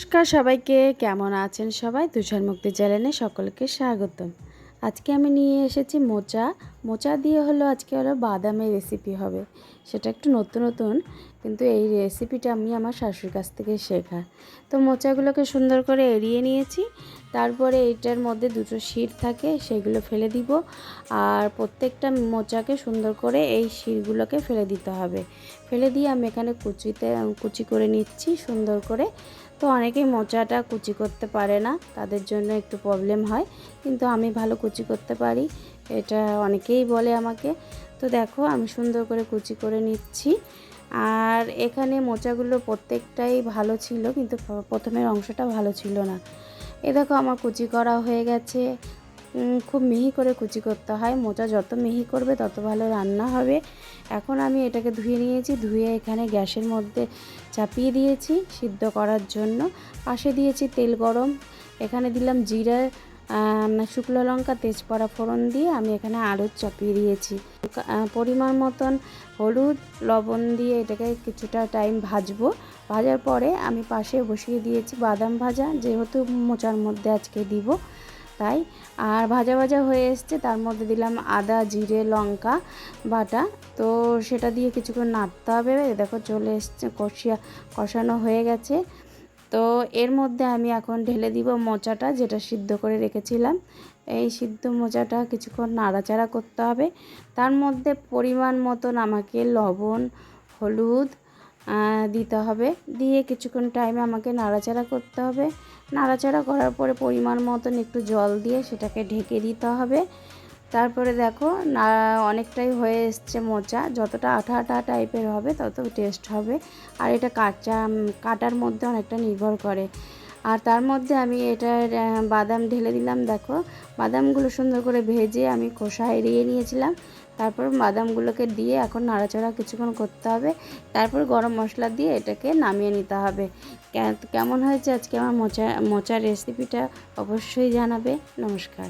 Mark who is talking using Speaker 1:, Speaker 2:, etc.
Speaker 1: নমস্কার সবাইকে, কেমন আছেন সবাই? তুষার মুক্তি চ্যানেলে সকলকে স্বাগতম। আজকে আমি নিয়ে এসেছি মোচা। মোচা দিয়ে হলো আজকে হলো বাদামের রেসিপি হবে। সেটা একটু নতুন নতুন, কিন্তু এই রেসিপিটা আমি আমার শাশুড়ির কাছ থেকে শেখা। তো মোচাগুলোকে সুন্দর করে এড়িয়ে নিয়েছি। তারপরে এইটার মধ্যে দুটো শির থাকে, সেগুলো ফেলে দিব। আর প্রত্যেকটা মোচাকে সুন্দর করে এই শিরগুলোকে ফেলে দিতে হবে। ফেলে দিয়ে আমি এখানে কুচিতে, কুচি করে নিচ্ছি সুন্দর করে। তো অনেকেই মোচাটা কুচি করতে পারে না, তাদের জন্য একটু প্রবলেম হয়, কিন্তু আমি ভালো কুচি করতে পারি, এটা অনেকেই বলে আমাকে। তো দেখো, আমি সুন্দর করে কুচি করে নিচ্ছি। আর এখানে মোচাগুলো প্রত্যেকটাই ভালো ছিল, কিন্তু প্রথমের অংশটা ভালো ছিল না। এ দেখো, আমার কুচি করা হয়ে গেছে। খুব মিহি করে কুচি করতে হয়, মোচা যত মিহি করবে তত ভালো রান্না হবে। এখন আমি এটাকে ধুয়ে নিয়েছি, ধুয়ে এখানে গ্যাসের মধ্যে চাপিয়ে দিয়েছি সিদ্ধ করার জন্য। পাশে দিয়েছি তেল গরম, এখানে দিলাম জিরা শুকনো লঙ্কা, তেজপাতা ফোড়ন দিয়ে আমি এখানে আলু চাপিয়ে দিয়েছি। পরিমাণ মতন হলুদ, লবণ দিয়ে এটাকে কিছুটা টাইম ভাজবো। ভাজার পরে আমি পাশে বসিয়ে দিয়েছি বাদাম ভাজা, যেহেতু মোচার মধ্যে আজকে দিব। তাই। আর ভাজা ভাজা হয়ে এসছে, তার মধ্যে দিলাম আদা, জিরে, লঙ্কা বাটা। তো সেটা দিয়ে কিছুক্ষণ নাড়তে হবে। দেখো চলে এসছে, কষিয়া, কষানো হয়ে গেছে। তো এর মধ্যে আমি এখন ঢেলে দিব মোচাটা, যেটা সিদ্ধ করে রেখেছিলাম। এই সিদ্ধ মোচাটা কিছুক্ষণ নাড়াচাড়া করতে হবে। তার মধ্যে পরিমাণ মতন আমাকে লবণ, হলুদ দিতে হবে। দিয়ে কিছুক্ষণ টাইমে আমাকে নাড়াচাড়া করতে হবে। নাড়াচাড়া করার পরে পরিমাণ মতন একটু জল দিয়ে সেটাকে ঢেকে দিতে হবে। তারপরে দেখো, না, অনেকটাই হয়ে এসছে মোচা। যতটা আঠা আঠা টাইপের হবে, তত টেস্ট হবে। আর এটা কাঁচা কাটার মধ্যে অনেকটা নির্ভর করে। আর তার মধ্যে আমি এটার বাদাম ঢেলে দিলাম, দেখো। বাদামগুলো সুন্দর করে ভেজে আমি খোসা এড়িয়ে নিয়েছিলাম। তারপর বাদামগুলোকে দিয়ে এখন নাড়াচাড়া কিছুক্ষণ করতে হবে। তারপর গরম মশলা দিয়ে এটাকে নামিয়ে নিতে হবে। কেমন হয়েছে আজকে আমার মোচা, মোচার রেসিপিটা অবশ্যই জানাবে। নমস্কার।